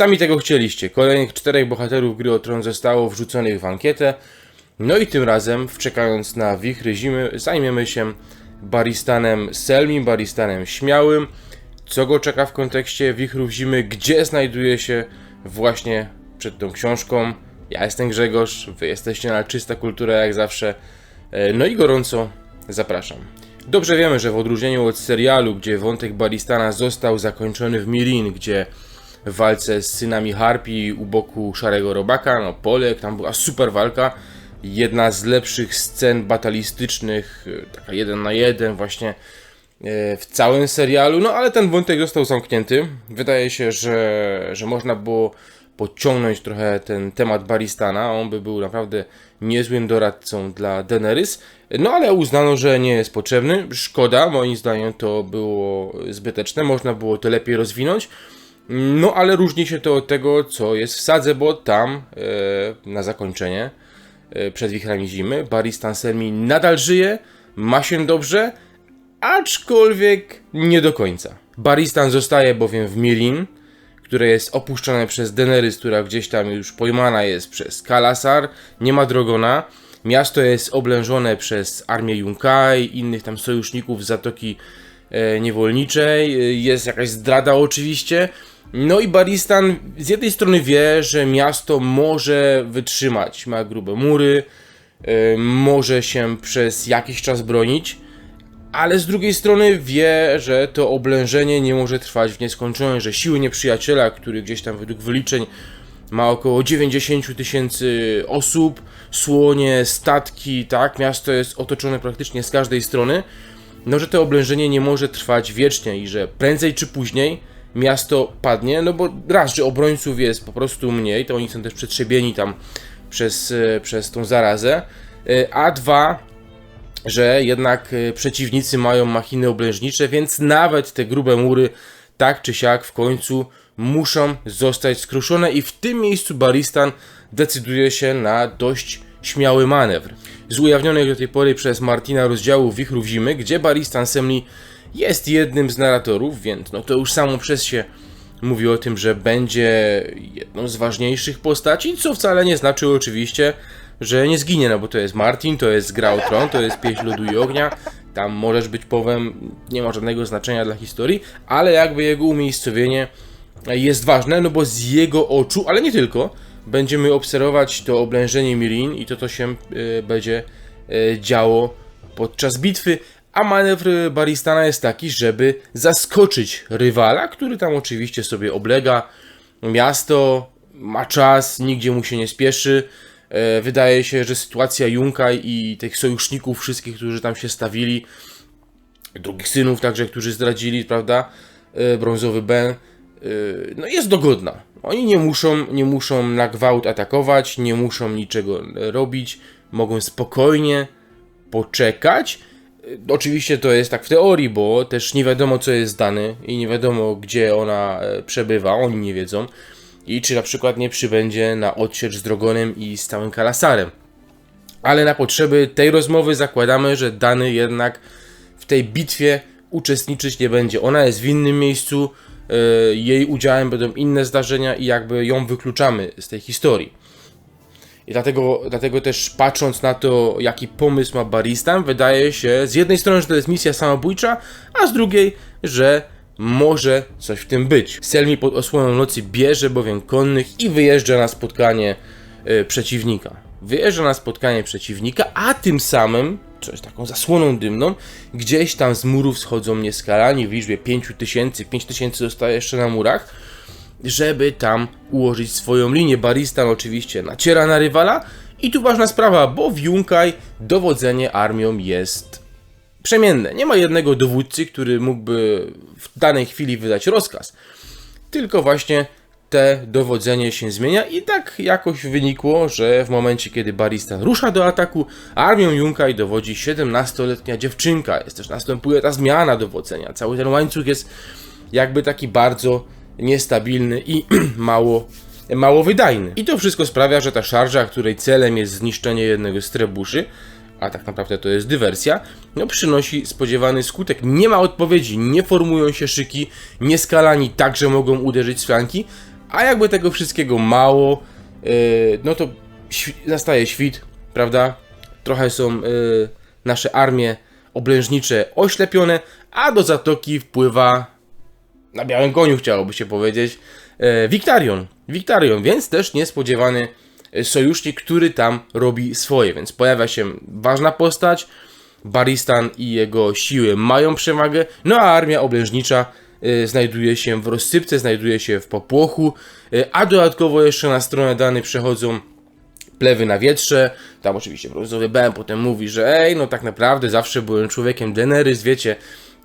Sami tego chcieliście. Kolejnych czterech bohaterów gry o Tron zostało wrzuconych w ankietę. No i tym razem, wczekając na wichry zimy, zajmiemy się Baristanem Selmim, Baristanem Śmiałym. Co go czeka w kontekście wichrów zimy, gdzie znajduje się właśnie przed tą książką. Ja jestem Grzegorz, wy jesteście na czysta kultura jak zawsze. E, No i gorąco zapraszam. Dobrze wiemy, że w odróżnieniu od serialu, gdzie wątek Baristana został zakończony w Mirin, gdzie w walce z synami Harpi u boku Szarego Robaka, no Polek, tam była super walka, jedna z lepszych scen batalistycznych, e, taka jeden na jeden właśnie e, w całym serialu, no ale ten wątek został zamknięty. Wydaje się, że, że można było podciągnąć trochę ten temat Baristana, on by był naprawdę niezłym doradcą dla Daenerys, no ale uznano, że nie jest potrzebny, szkoda, moim zdaniem to było zbyteczne, można było to lepiej rozwinąć, no ale różni się to od tego, co jest w sadze, bo tam e, na zakończenie e, przed wichrami zimy Baristan Selmy nadal żyje, ma się dobrze, aczkolwiek nie do końca. Baristan zostaje bowiem w Mirin, które jest opuszczone przez Daenerys, która gdzieś tam już pojmana jest przez Kalasar, nie ma Drogona. Miasto jest oblężone przez armię Yunkai, innych tam sojuszników z Zatoki e, Niewolniczej, e, jest jakaś zdrada oczywiście. No i Baristan z jednej strony wie, że miasto może wytrzymać, ma grube mury, e, może się przez jakiś czas bronić, ale z drugiej strony wie, że to oblężenie nie może trwać w nieskończoność, że siły nieprzyjaciela, który gdzieś tam według wyliczeń ma około 90 tysięcy osób, słonie, statki, tak, miasto jest otoczone praktycznie z każdej strony, no że to oblężenie nie może trwać wiecznie i że prędzej czy później miasto padnie, no bo raz, że obrońców jest po prostu mniej, to oni są też przetrzebieni tam przez, e, przez tą zarazę, e, a dwa, że jednak e, przeciwnicy mają machiny oblężnicze, więc nawet te grube mury tak czy siak w końcu muszą zostać skruszone i w tym miejscu Baristan decyduje się na dość śmiały manewr. Z ujawnionych do tej pory przez Martina rozdziału Wichrów Zimy, gdzie Baristan Semli jest jednym z narratorów, więc no to już samo przez się mówi o tym, że będzie jedną z ważniejszych postaci, co wcale nie znaczy oczywiście, że nie zginie, no bo to jest Martin, to jest Gra o Tron, to jest Pieśń Lodu i Ognia, tam możesz być powiem, nie ma żadnego znaczenia dla historii, ale jakby jego umiejscowienie jest ważne, no bo z jego oczu, ale nie tylko, będziemy obserwować to oblężenie Mirin i to, co się y, będzie y, działo podczas bitwy, a manewr Baristana jest taki, żeby zaskoczyć rywala, który tam oczywiście sobie oblega miasto, ma czas, nigdzie mu się nie spieszy. E, Wydaje się, że sytuacja Junkaj i tych sojuszników wszystkich, którzy tam się stawili, drugich synów także, którzy zdradzili, prawda, e, brązowy Ben, e, no jest dogodna. Oni nie muszą, nie muszą na gwałt atakować, nie muszą niczego robić, mogą spokojnie poczekać. E, Oczywiście to jest tak w teorii, bo też nie wiadomo co jest dane i nie wiadomo gdzie ona e, przebywa, oni nie wiedzą. I czy na przykład nie przybędzie na odsiecz z Drogonem i z całym Kalasarem. Ale na potrzeby tej rozmowy zakładamy, że Dany jednak w tej bitwie uczestniczyć nie będzie. Ona jest w innym miejscu, e, jej udziałem będą inne zdarzenia i jakby ją wykluczamy z tej historii. I dlatego, dlatego też patrząc na to, jaki pomysł ma Baristan, wydaje się z jednej strony, że to jest misja samobójcza, a z drugiej, że może coś w tym być. Selmi pod osłoną nocy bierze bowiem konnych i wyjeżdża na spotkanie e, przeciwnika. Wyjeżdża na spotkanie przeciwnika, a tym samym, coś taką zasłoną dymną, gdzieś tam z murów schodzą nieskalani w liczbie 5000, 5000 zostaje jeszcze na murach, żeby tam ułożyć swoją linię. Baristan oczywiście naciera na rywala i tu ważna sprawa, bo w Junkaj dowodzenie armią jest przemienne. Nie ma jednego dowódcy, który mógłby w danej chwili wydać rozkaz. Tylko właśnie te dowodzenie się zmienia i tak jakoś wynikło, że w momencie kiedy Baristan rusza do ataku, armią Junkaj dowodzi 17-letnia dziewczynka. Jest też następuje ta zmiana dowodzenia. Cały ten łańcuch jest jakby taki bardzo niestabilny i mało, mało wydajny. I to wszystko sprawia, że ta szarża, której celem jest zniszczenie jednego z trebuszy, a tak naprawdę to jest dywersja, no przynosi spodziewany skutek. Nie ma odpowiedzi, nie formują się szyki, nieskalani także mogą uderzyć z flanki, A jakby tego wszystkiego mało, yy, no to świ- nastaje świt, prawda? Trochę są yy, nasze armie oblężnicze oślepione, a do zatoki wpływa na białym koniu chciałoby się powiedzieć, e, Wictarion. Wictarion, więc też niespodziewany e, sojusznik, który tam robi swoje, więc pojawia się ważna postać, Baristan i jego siły mają przewagę, no a armia oblężnicza e, znajduje się w rozsypce, znajduje się w popłochu, a dodatkowo jeszcze na stronę danej przechodzą plewy na wietrze, tam oczywiście brązowy Ben potem mówi, że ej, no tak naprawdę zawsze byłem człowiekiem Daenerys, wiecie,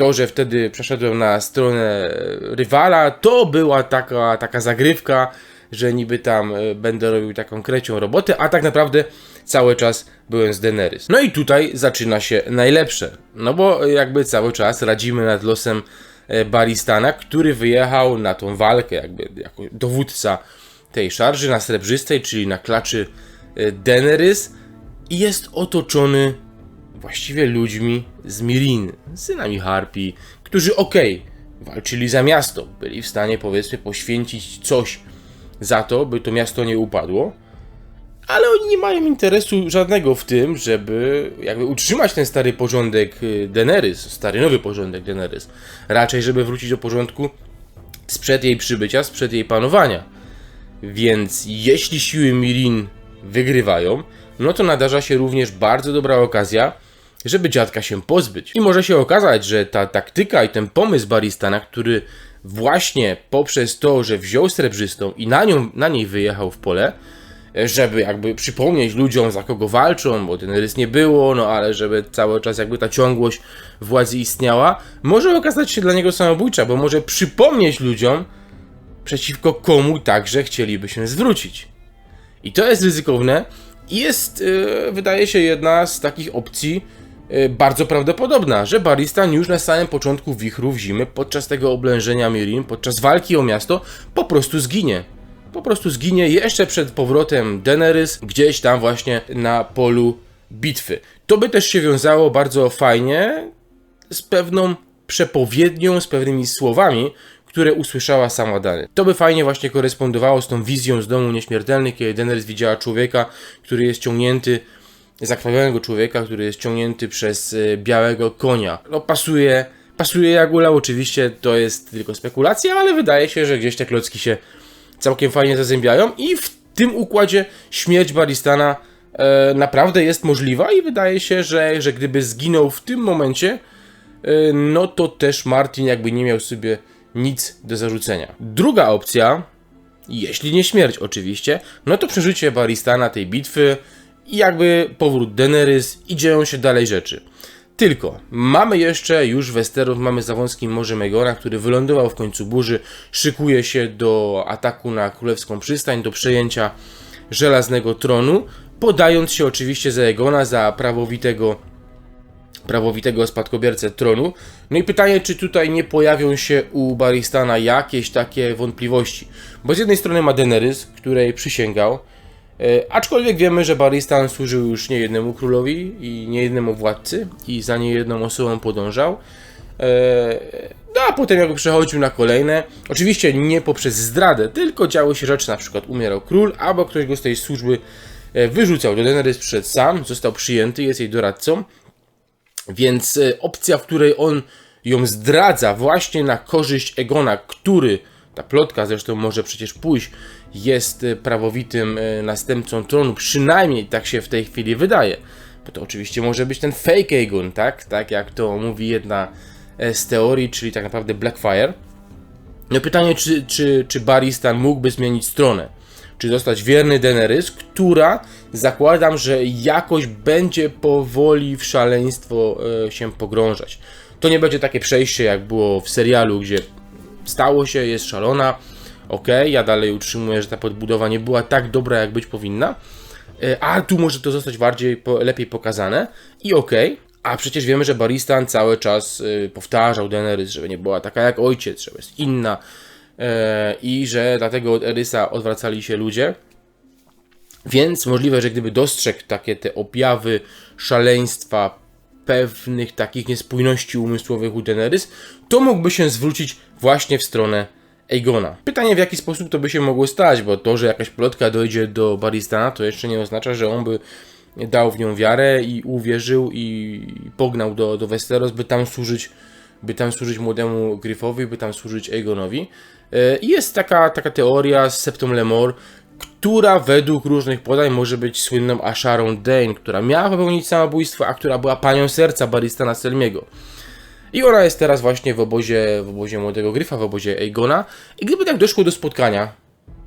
to, że wtedy przeszedłem na stronę rywala, to była taka, taka zagrywka, że niby tam e, będę robił taką krecią robotę, a tak naprawdę cały czas byłem z Daenerys. No i tutaj zaczyna się najlepsze, no bo jakby cały czas radzimy nad losem e, Baristana, który wyjechał na tą walkę jakby jako dowódca tej szarży na Srebrzystej, czyli na klaczy e, Daenerys i jest otoczony właściwie ludźmi z Mirin, synami Harpii, którzy okej, walczyli za miasto, byli w stanie powiedzmy poświęcić coś za to, by to miasto nie upadło, ale oni nie mają interesu żadnego w tym, żeby jakby utrzymać ten stary porządek y, Daenerys, stary nowy porządek Daenerys. Raczej, żeby wrócić do porządku sprzed jej przybycia, sprzed jej panowania. Więc jeśli siły Mirin wygrywają, no to nadarza się również bardzo dobra okazja, żeby dziadka się pozbyć. I może się okazać, że ta taktyka i ten pomysł Baristana, który właśnie poprzez to, że wziął srebrzystą i na, nią, na niej wyjechał w pole, żeby jakby przypomnieć ludziom, za kogo walczą, bo ten rys nie było, no ale żeby cały czas jakby ta ciągłość władzy istniała, może okazać się dla niego samobójcza, bo może przypomnieć ludziom, przeciwko komu także chcieliby się zwrócić. I to jest ryzykowne i jest, yy, wydaje się, jedna z takich opcji bardzo prawdopodobna, że Baristan już na samym początku wichrów zimy, podczas tego oblężenia Mirin, podczas walki o miasto, po prostu zginie. Po prostu zginie jeszcze przed powrotem Daenerys, gdzieś tam właśnie na polu bitwy. To by też się wiązało bardzo fajnie z pewną przepowiednią, z pewnymi słowami, które usłyszała sama Dany. To by fajnie właśnie korespondowało z tą wizją z Domu Nieśmiertelnych, kiedy Daenerys widziała człowieka, który jest ciągnięty, zakrwawionego człowieka, który jest ciągnięty przez e, białego konia. No pasuje, pasuje jak ulał, oczywiście to jest tylko spekulacja, ale wydaje się, że gdzieś te klocki się całkiem fajnie zazębiają i w tym układzie śmierć Baristana e, naprawdę jest możliwa i wydaje się, że, że gdyby zginął w tym momencie, e, no to też Martin jakby nie miał sobie nic do zarzucenia. Druga opcja, jeśli nie śmierć oczywiście, no to przeżycie Baristana tej bitwy i jakby powrót Daenerys i dzieją się dalej rzeczy. Tylko mamy jeszcze już Westerów, mamy za wąskim Morze który wylądował w końcu burzy, szykuje się do ataku na Królewską Przystań, do przejęcia Żelaznego Tronu, podając się oczywiście za Egona, za prawowitego prawowitego spadkobiercę tronu. No i pytanie, czy tutaj nie pojawią się u Baristana jakieś takie wątpliwości. Bo z jednej strony ma Daenerys, której przysięgał, aczkolwiek wiemy, że Baristan służył już nie jednemu królowi i nie jednemu władcy i za niejedną osobą podążał. E, no a potem jak przechodził na kolejne, oczywiście nie poprzez zdradę, tylko działy się rzeczy, na przykład umierał król, albo ktoś go z tej służby e, wyrzucał. Daenerys przyszedł sam, został przyjęty, jest jej doradcą, więc e, opcja, w której on ją zdradza właśnie na korzyść Egona, który, ta plotka zresztą może przecież pójść, jest e, prawowitym e, następcą tronu, przynajmniej tak się w tej chwili wydaje. Bo to oczywiście może być ten fake Egon, tak? Tak jak to mówi jedna e, z teorii, czyli tak naprawdę Blackfire. No pytanie, czy, czy, czy Baristan mógłby zmienić stronę? Czy zostać wierny Daenerys, która zakładam, że jakoś będzie powoli w szaleństwo e, się pogrążać. To nie będzie takie przejście, jak było w serialu, gdzie stało się, jest szalona. Ok, ja dalej utrzymuję, że ta podbudowa nie była tak dobra, jak być powinna. E, a tu może to zostać bardziej, lepiej pokazane. I ok, a przecież wiemy, że Baristan cały czas y, powtarzał Daenerys, żeby nie była taka jak ojciec, żeby jest inna e, i że dlatego od Erysa odwracali się ludzie. Więc możliwe, że gdyby dostrzegł takie te objawy szaleństwa, pewnych takich niespójności umysłowych u Daenerys, to mógłby się zwrócić właśnie w stronę Aegona. Pytanie w jaki sposób to by się mogło stać, bo to, że jakaś plotka dojdzie do Baristana, to jeszcze nie oznacza, że on by dał w nią wiarę i uwierzył i pognał do, do Westeros, by tam służyć by tam służyć młodemu Gryfowi, by tam służyć Aegonowi. E, jest taka, taka teoria z Septum Lemore, która według różnych podań może być słynną Asharą Dane, która miała popełnić samobójstwo, a która była panią serca Baristana Selmiego. I ona jest teraz właśnie w obozie, w obozie młodego Gryfa, w obozie Aegona. I gdyby tak doszło do spotkania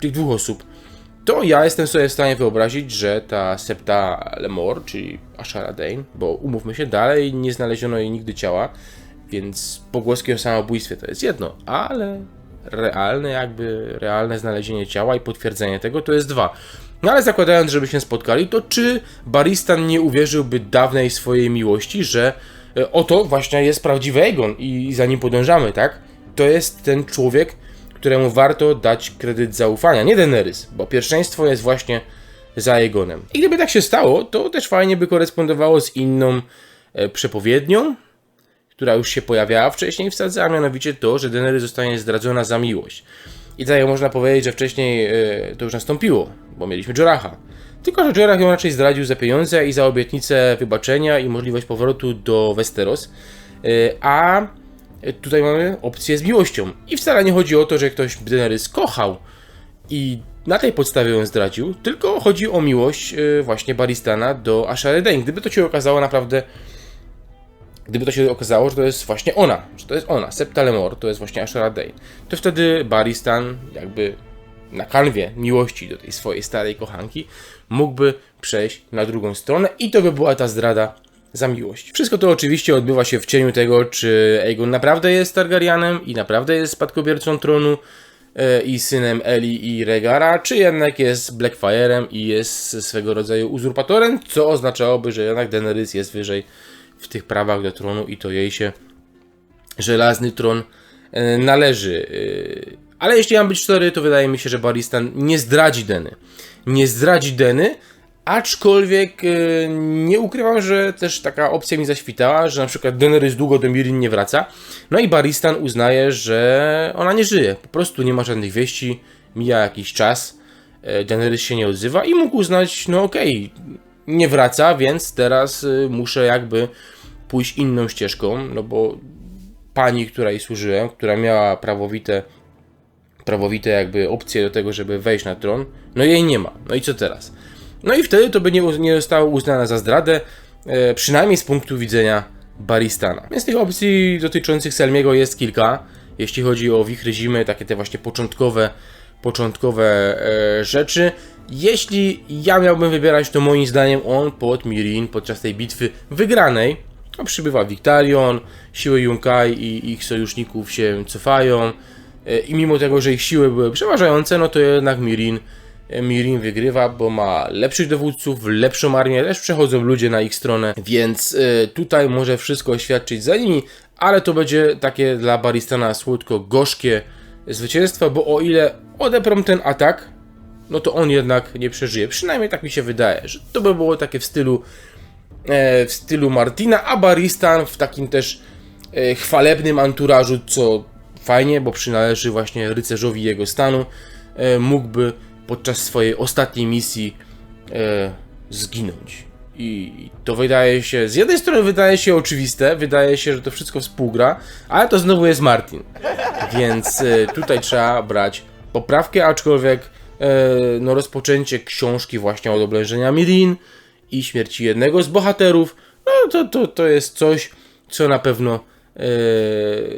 tych dwóch osób, to ja jestem sobie w stanie wyobrazić, że ta Septa Lemore, czyli Ashara Dane, bo umówmy się, dalej nie znaleziono jej nigdy ciała, więc pogłoski o samobójstwie to jest jedno, ale realne jakby, realne znalezienie ciała i potwierdzenie tego to jest dwa. No ale zakładając, żeby się spotkali, to czy Baristan nie uwierzyłby dawnej swojej miłości, że e, oto właśnie jest prawdziwy Egon i za nim podążamy, tak? To jest ten człowiek, któremu warto dać kredyt zaufania, nie Daenerys, bo pierwszeństwo jest właśnie za Egonem. I gdyby tak się stało, to też fajnie by korespondowało z inną e, przepowiednią, która już się pojawiała wcześniej w sadze, a mianowicie to, że Daenerys zostanie zdradzona za miłość. I tak można powiedzieć, że wcześniej e, to już nastąpiło, bo mieliśmy Joraha. Tylko, że Jorah ją raczej zdradził za pieniądze i za obietnicę wybaczenia i możliwość powrotu do Westeros. E, a tutaj mamy opcję z miłością. I wcale nie chodzi o to, że ktoś Daenerys kochał i na tej podstawie ją zdradził, tylko chodzi o miłość e, właśnie Baristana do Ashary Dane. Gdyby to się okazało naprawdę gdyby to się okazało, że to jest właśnie ona, że to jest ona, Septa Lemore, to jest właśnie Ashara Dane, to wtedy Baristan jakby na kanwie miłości do tej swojej starej kochanki mógłby przejść na drugą stronę i to by była ta zdrada za miłość. Wszystko to oczywiście odbywa się w cieniu tego, czy Aegon naprawdę jest Targaryanem i naprawdę jest spadkobiercą tronu e, i synem Eli i Regara, czy jednak jest Blackfire'em i jest swego rodzaju uzurpatorem, co oznaczałoby, że jednak Daenerys jest wyżej w tych prawach do tronu i to jej się żelazny tron e, należy. E, ale jeśli mam być szczery, to wydaje mi się, że Baristan nie zdradzi Deny. Nie zdradzi Deny, aczkolwiek e, nie ukrywam, że też taka opcja mi zaświtała, że na przykład Daenerys długo do Mirin nie wraca, no i Baristan uznaje, że ona nie żyje, po prostu nie ma żadnych wieści, mija jakiś czas, Daenerys się nie odzywa i mógł uznać, no okej, okay, nie wraca, więc teraz muszę jakby pójść inną ścieżką, no bo pani, której służyłem, która miała prawowite, prawowite jakby opcje do tego, żeby wejść na tron, no jej nie ma. No i co teraz? No i wtedy to by nie, nie zostało uznane za zdradę, e, przynajmniej z punktu widzenia Baristana. Więc tych opcji dotyczących Selmiego jest kilka, jeśli chodzi o wichry zimy, takie te właśnie początkowe, początkowe e, rzeczy. Jeśli ja miałbym wybierać, to moim zdaniem on pod Mirin podczas tej bitwy wygranej. No, przybywa Victarion, siły Yunkai i ich sojuszników się cofają. E, i mimo tego, że ich siły były przeważające, no to jednak Mirin, e, Mirin wygrywa, bo ma lepszych dowódców, lepszą armię, też przechodzą ludzie na ich stronę, więc tutaj może wszystko świadczyć za nimi, ale to będzie takie dla Baristana słodko-gorzkie zwycięstwo, bo o ile odeprą ten atak, no to on jednak nie przeżyje. Przynajmniej tak mi się wydaje, że to by było takie w stylu E, w stylu Martina, a Baristan w takim też e, chwalebnym anturażu, co fajnie, bo przynależy właśnie rycerzowi jego stanu, e, mógłby podczas swojej ostatniej misji zginąć. I to wydaje się, z jednej strony wydaje się oczywiste, wydaje się, że to wszystko współgra, ale to znowu jest Martin. Więc tutaj trzeba brać poprawkę, aczkolwiek no, rozpoczęcie książki właśnie od oblężenia Mirin, i śmierci jednego z bohaterów, no to, to, to jest coś, co na pewno e,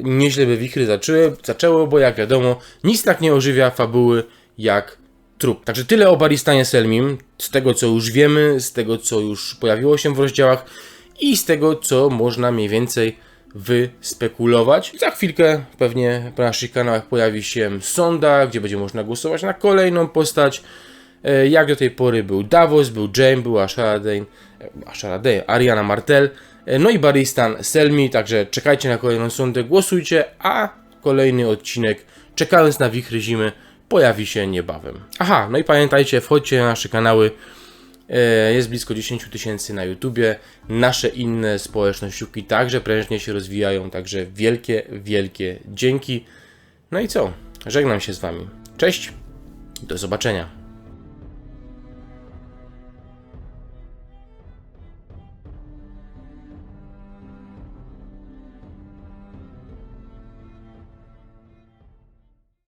nieźle by wichry zaczęły, zaczęło, bo jak wiadomo, nic tak nie ożywia fabuły jak trup. Także tyle o Baristanie Selmim, z tego co już wiemy, z tego co już pojawiło się w rozdziałach i z tego co można mniej więcej wyspekulować. Za chwilkę pewnie po naszych kanałach pojawi się sonda, gdzie będzie można głosować na kolejną postać. E, jak do tej pory był Davos, był James, była Sharadane, Sharadane, Ariana Martel, e, no i Baristan Selmi, także czekajcie na kolejną sondę, głosujcie, a kolejny odcinek, czekając na wichry zimy, pojawi się niebawem. Aha, no i pamiętajcie, wchodźcie na nasze kanały, e, jest blisko 10 tysięcy na YouTubie, nasze inne społecznościówki także prężnie się rozwijają, także wielkie, wielkie dzięki. No i co? żegnam się z Wami. Cześć, do zobaczenia.